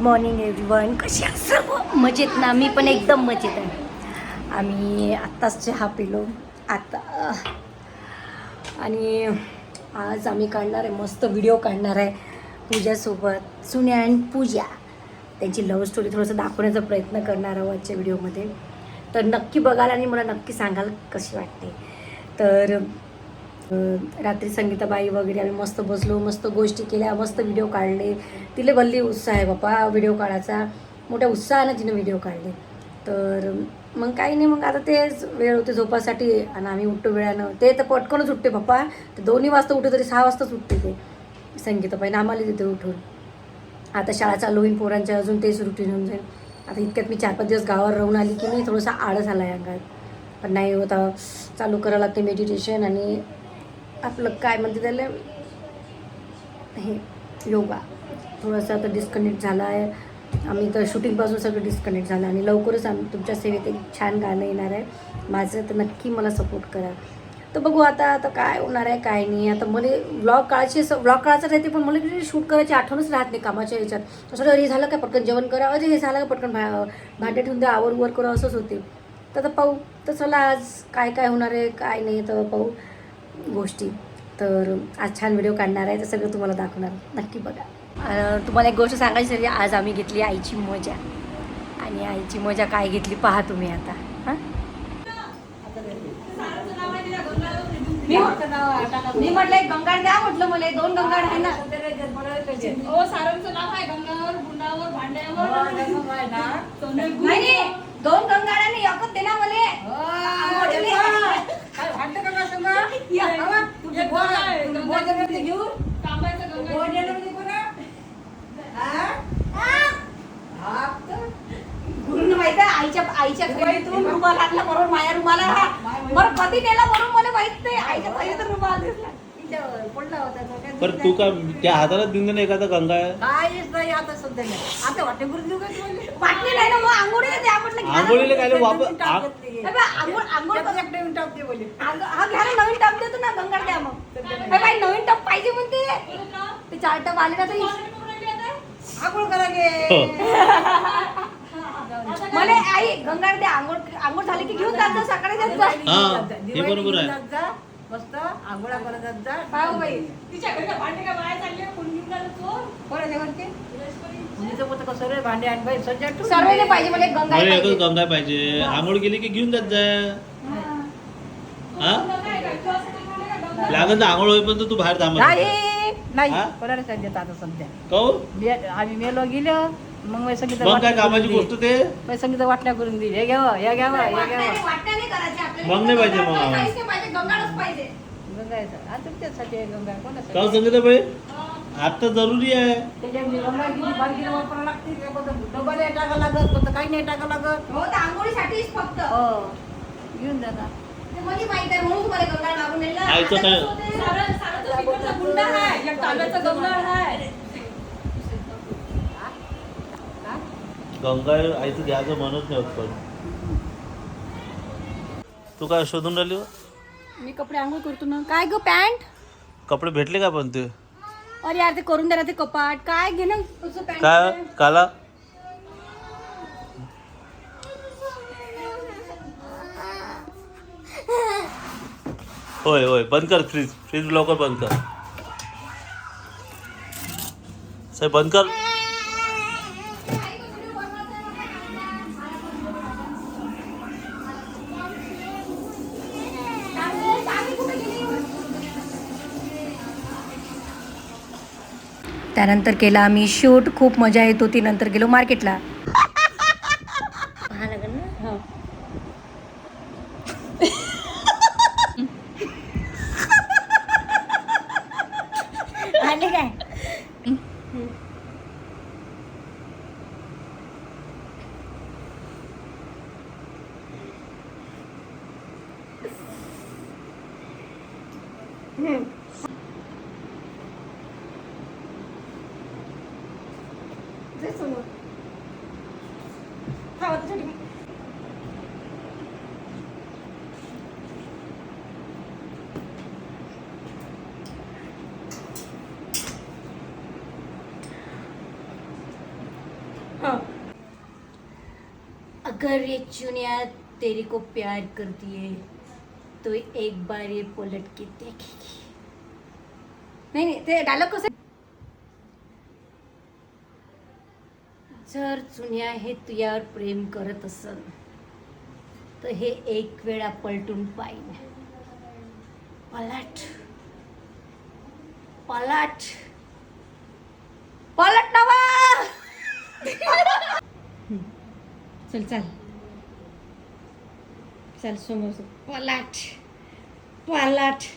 Morning everyone कशी आहात सर्व मजेत ना? मी पण एकदम मजेत आहे. आम्ही आत्ताच चहा पिलो. आत्ता आणि आज आम्ही काढणार आहे मस्त व्हिडिओ काढणार आहे पूजासोबत. सुन्या अँड पूजा. त्यांची लव्ह स्टोरी थोडंसं दाखवण्याचा प्रयत्न करणार आहोत आजच्या व्हिडिओमध्ये तर नक्की बघाल आणि मला नक्की सांगाल कशी वाटते. तर रात्री संगीताबाई वगैरे आम्ही मस्त बसलो मस्त गोष्टी केल्या मस्त व्हिडिओ काढले. तिला भल्ली उत्साह आहे बाप्पा व्हिडिओ काढायचा. मोठ्या उत्साहानं तिने व्हिडिओ काढले. तर मग काही नाही मग आता तेच वेळ होते झोपासाठी आणि आम्ही उठतो वेळानं. ते तर पटकनच उठते पप्पा ते दोन्ही वाजता उठतो तरी सहा वाजताच उठते ते. संगीताबाई आम्हाला तिथे उठून. आता शाळा चालू होईल पोरांच्या अजून तेच रुटीन होऊन जाईल आता इतक्यात मी चार पाच दिवस गावावर राहून आली की मी थोडासा आळस आला आहे अंगात. पण नाही होता चालू करावं लागते मेडिटेशन आणि आपलं काय म्हणते त्याला? हे योगा. थोडंसं आता डिस्कनेक्ट झाला आहे आम्ही तर शूटिंगपासून सगळं डिस्कनेक्ट झालं आणि लवकरच आम्ही तुमच्या सेवेत एक छान गाणं येणार आहे. माझं तर नक्की मला सपोर्ट करा. तर बघू आता आता काय होणार आहे काय नाही. आता मला ब्लॉग काळाची ब्लॉग काळाचं राहते पण मला किती शूट करायची आठवणच राहत नाही कामाच्या याच्यात असं अरे हे झालं काय? पटकन जेवण करा. अरे हे झालं का पटकन भा भांडे ठेवून द्या आवर उवर करा असंच होते. तर आता पाहू. तर चला आज काय काय होणार आहे काय नाही तर पाहू. गोष्टी. तर आज छान व्हिडिओ काढणार आहे तर सगळं तुम्हाला दाखवणार. नक्की बघा. तुम्हाला एक गोष्ट सांगायची झाली आज आम्ही घेतली आईची मजा. आणि आईची मजा काय घेतली पहा तुम्ही आता. हां? मी म्हटलं एक गंगाड द्या म्हटलं मला दोन गंगाड आहे ना. हो नाव आहे गंगावर गुंडावर भांड्यावर. नाही, दोन गंगाड आणि एकच दे ना मला आंघोळीले. या. तांब्याचं गंगा गुरुनं माहीत आहे आईच्या आईच्या घरीतून आणला बरोबर माया रुमाला हा. बरं कधी नेला बरोबर मला माहीत नाही. आईच्या पहिल्या तर रुमाल दिसला. पर तू का त्या हाताला देऊन दे एखादा गंगा? वाटली नाही ना मग आंघोळीला द्या म्हटलं घ्या ना. आंघोळीला काय रे वापर आ- हे बघ, आंघोळ आंघोळ कर- आंघ- हा घ्या ना नवीन टप देतो ना गंगाड द्या मग. हे बाई नवीन टप पाहिजे म्हणते. ते चार टप आले ना तर हो. मला आई गंगाड द्या आंघोळ आंघोळ झाली की घेऊन जात जा सकाळी जात जा. हा हे बरोबर आहे. मस्त आंघोळा करत जात जा. पाहू बाई. तिच्या घरी भांडे का बाहेर चालले? कोण घेऊन कोण आहे म्हणते पाहिजे मला एकच पाहिजे. गंगा पाहिजे. आंघोळ केली की घेऊन जात जा. हा. लागत आंघोळ होईपर्यंत तू बाहेर थांबत नाही? कोणाला सांगत आता सध्या? आम्ही मेलो गेलो. मग मी संगीत मग काय कामाची गोष्ट ते? संगीत वाटण्या करून दिली. हे घ्यावं हे घ्यावं हे घ्यावं. नाही- वाटण्या नाही करायची आपल्याला. मग नाही पाहिजे मग आहे गंगा. का कोणासाठी सांगितलं बाई? आता जरुरी आहे. त्याच्यात गंगा किती बारकीला वापरावं लागते? त्याबद्दल डबा नाही टाका लागत कोणतं काही नाही टाका लागत. हो हो. घेऊन जा ना. आईचं आता काय? गुंडा आहे. एक तांब्याचा गंगाळ आहे. गंगा आईचं घ्यायचं म्हणत नाही होत पण. तू काय शोधून राहिली हो? मी कपडे आंघोळ करतो ना. काय ग पॅन्ट? कपडे भेटले का पण ते? अरे यार ते करून द्या ते कपाट. काय घे ना. तुझं पॅन्ट काय? काला? होय होय. बंद कर फ्रीज. फ्रीज लवकर बंद कर. साहेब बंद कर. त्यानंतर केला आम्ही शूट. खूप मजा येत होती. नंतर गेलो मार्केटला. आले काय? अगर ये चुनिया तेरे को प्यार करती है तो एक बार ये पलट के देखेगी। नहीं नहीं ते डायलॉग से जर चुन्या हे तुझ्यावर प्रेम करत असल तर हे एक वेळा पलटून पाहिन. पलट. पलट. पलट नवा चल चल. चल समोर. पलट. पलट.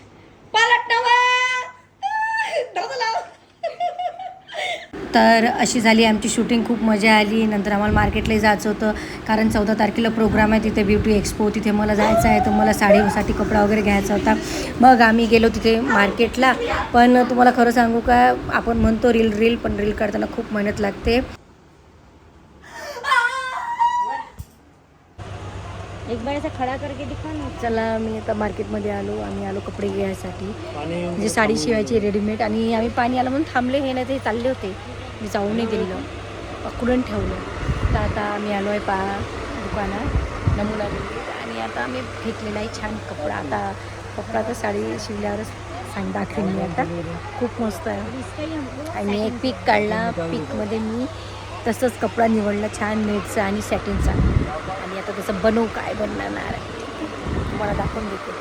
तर अशी झाली आमची शूटिंग खूप मजा आली. नंतर आम्हाला मार्केटला जायचं होतं कारण चौदा तारखेला प्रोग्राम आहे तिथे ब्युटी एक्सपो तिथे मला जायचं आहे. तर मला साडीसाठी कपडा वगैरे घ्यायचा होता. मग आम्ही गेलो तिथे मार्केटला. पण तुम्हाला खरं सांगू का आपण म्हणतो रील रील पण रील काढताना खूप मेहनत लागते. एक बार खडा करके दिखा ना. चला मी आता मार्केटमध्ये आलो आम्ही आलो कपडे घ्यायसाठी. म्हणजे साडी शिवायची रेडीमेड आणि आम्ही पाणी आलं म्हणून थांबले हे नाही ते चालले होते. मी जाऊ नाही दिलं पकडून ठेवलं. तर आता आम्ही आलो आहे पा दुकानात नमुना आणि आता आम्ही घेतलेला आहे छान कपडा. आता कपडा तर साडी शिवल्यावरच सांग दाखवेन मी आता. खूप मस्त आहे. आणि एक पीक काढला. पीकमध्ये मी तसंच कपडा निवडला छान नेटचा आणि सॅटिनचा आणि आता तसं बनवू काय बनणार आहे? तुम्हाला दाखवून देते.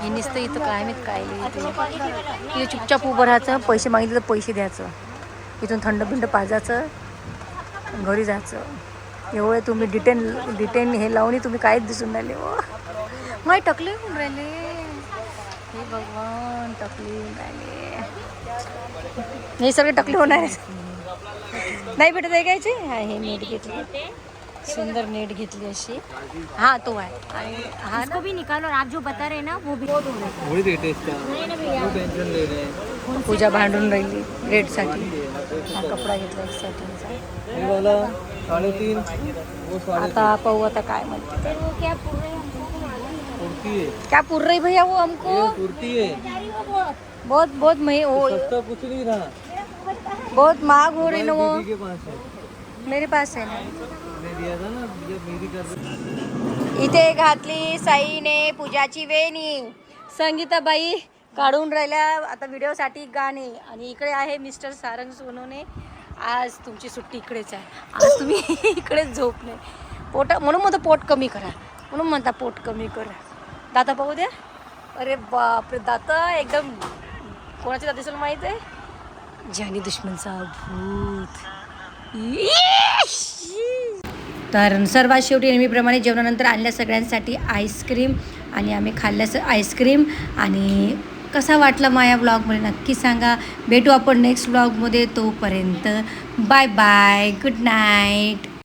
हे नुसतं इथं काय माहीत काय लिहिते इथे चुपचाप उभं राहायचं पैसे मागितले तर पैसे द्यायचं. इथून थंड बिंड पाजायचं घरी जायचं. एवढे तुम्ही डिटेन डिटेन हे लावून तुम्ही काहीच दिसून राहिले. हो. माय टकले राहिले. हे भगवान टकले राहिले. हे सगळे टकले होणार. नाही भेटत आहे घ्यायची हा हे नेट घेतली. सुंदर नेट घेतली अशी. हा तो आहे. आणि हा ना? भी निकालो आप जो बता रहे ना वो भी वो वही रेट है इसका। वो टेंशन ले रहे हैं। पूजा भांडून राहिली रेटसाठी हा कपडा घेतला एक साढ़े आता पाहू आता काय म्हणते. क्या पूरे कुर्ती है। क्या पुर रही भैया वो हमको? है। बहुत बहुत मही सस्ता कुछ नहीं रहा बहुत मांग हो रही ना वो। दीदी है। मेरे पास है ना। मैंने दिया था ना जब मेरी कर रही इथे घातली साईने पूजाची वेणी। संगीताबाई काढून राहिल्या आता व्हिडिओसाठी गाणे. आणि इकडे आहे मिस्टर सारंग सोनोने. आज तुमची सुट्टी इकडेच आहे. आज तुम्ही इकडेच झोप नाही. पोट म्हणून म्हणतो पोट कमी करा. म्हणून म्हणता पोट कमी करा. दाता पाहू द्या. अरे बापरे दाता एकदम. कोणाचे दात दिसेल माहीत आहे? जानी दुश्मनचा भूत. तर सर्वात शेवटी नेहमीप्रमाणे जेवणानंतर आणल्या सगळ्यांसाठी आईस्क्रीम आणि आम्ही खाल्ल्यास आईस्क्रीम. आणि कसा वाटला माया ब्लॉगमध्ये नक्की सांगा. भेटू आपण नेक्स्ट ब्लॉगमध्ये तोपर्यंत. Bye bye good night